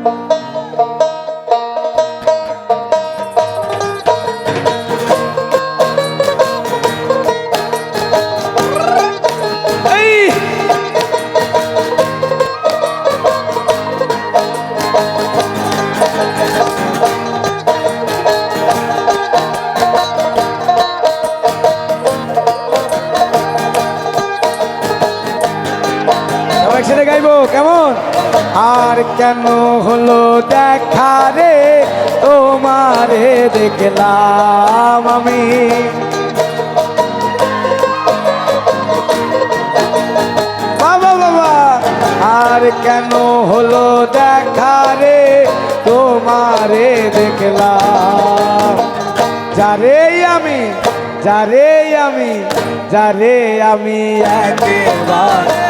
এই আর কেন হলো দেখা রে? তোমারে দেখলাম আমি। বাবা বাবা আর কেন হলো দেখা রে? তোমারে দেখলাম। যারে আমি যারে আমি যারে আমি একবার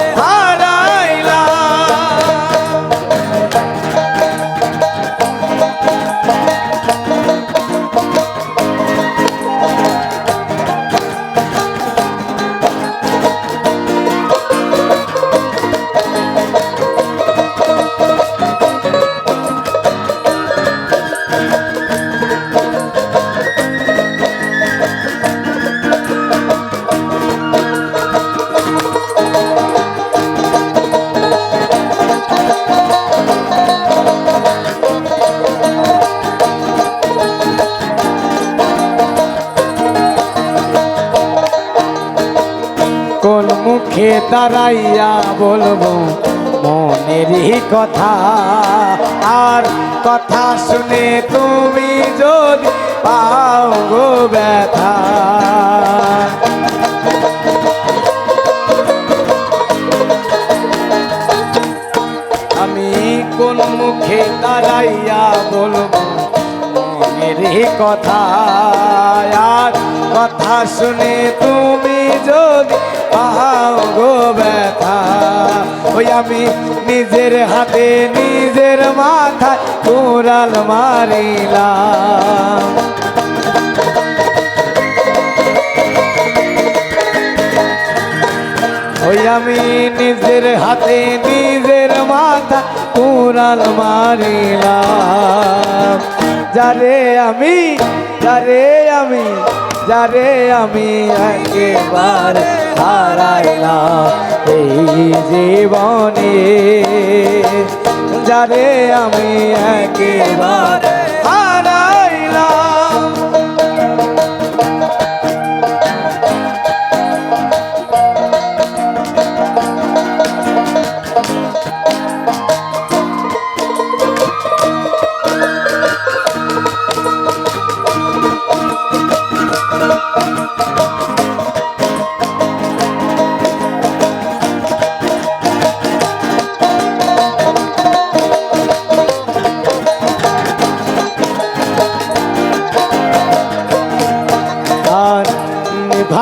মুখে দাঁড়াইয়া বলব, মনেরই কথা। আর কথা শুনে তুমি যদি পাও গো ব্যথা। আমি কোন মুখে দাঁড়াইয়া বলব, মনেরই কথা। আর কথা শুনে তুমি যদি পাও গো ব্যথা, ওই আমি নিজের হাতে নিজের মাথায় কুড়াল মারিলাম। ওই আমি নিজের হাতে নিজের মাথা কুড়াল মারিলাম। যারে আমি যারে আমি যারে আমি একেবারে হারাইলাম এই জীবনে। যারে আমি একেবারে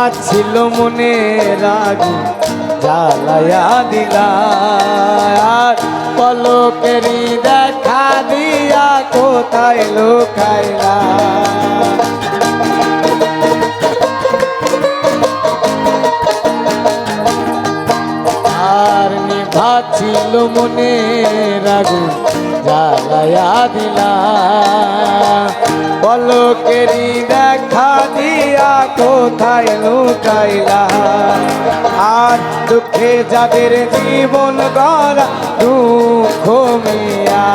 ভাবছিল মনে রাগু জ্বালায়া দিলা আর পলকেরি দেখা দিয়া কোথায় লুকাইলা আর নিভাছিল মনে রাগু জ্বালায়া দিলা পলকেরি কোথায় লুকাইলা? আর দুঃখে যাদের জীবন গড়া দুঃখ মিয়া।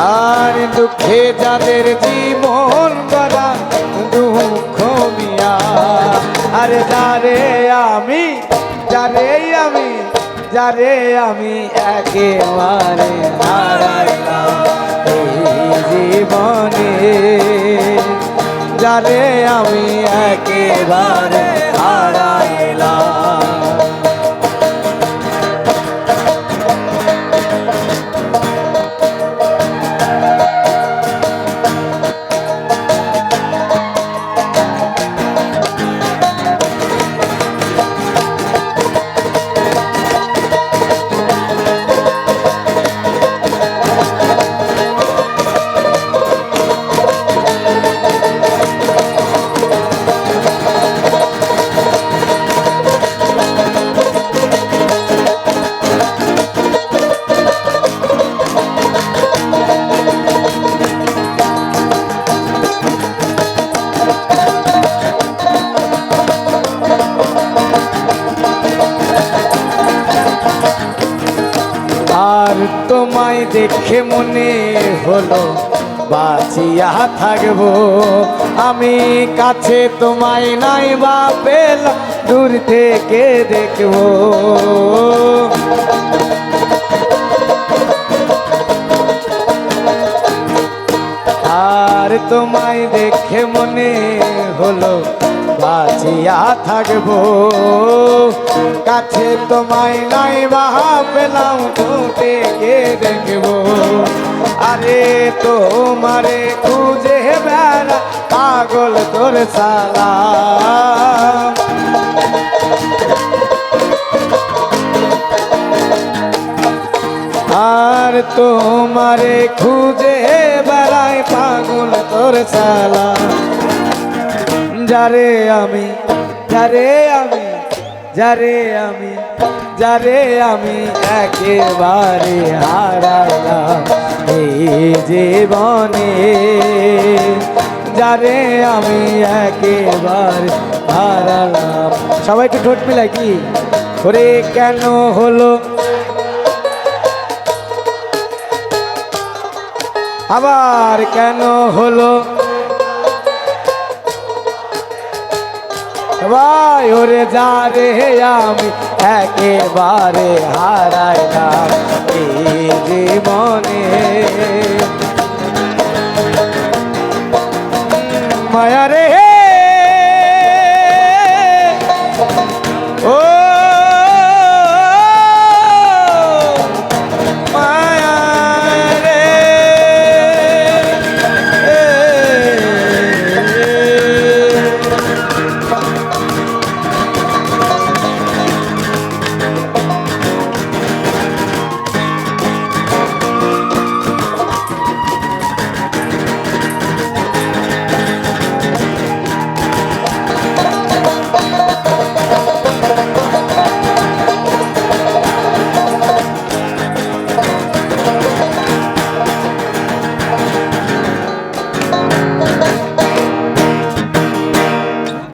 আর দুঃখে যাদের জীবন যারে আমি একেবারে জীবনে। যারে আমি একেবারে হারাইলাম। তোমায় দেখে মনে হলো, বাঁচিয়া থাকব। আমি কাছে তোমায় নাই বা পেলাম দূর থেকে দেখব। আর তোমায় দেখে মনে হলো, বাঁচিয়া থাকব। কাছে তোমায় নাই বা পেলাম তোকে দেখব। আরে তোমারে খুঁজে বেড়া, পাগল তোর সালা। আর তোমারে খুঁজে বেড়াই পাগল তোর সালা। যারে আমি যারে আমি যারে আমি যারে আমি একেবারে হারাইলাম এই জীবনে। যারে আমি একেবারে হারালাম। সবাইকে ঠোঁট মিলাই কি? ওরে কেন হলো? আবার কেন হলো? ভাই ওরে যা রে আমি একেবারে হারাইলাম এই জীবনে মায়া রে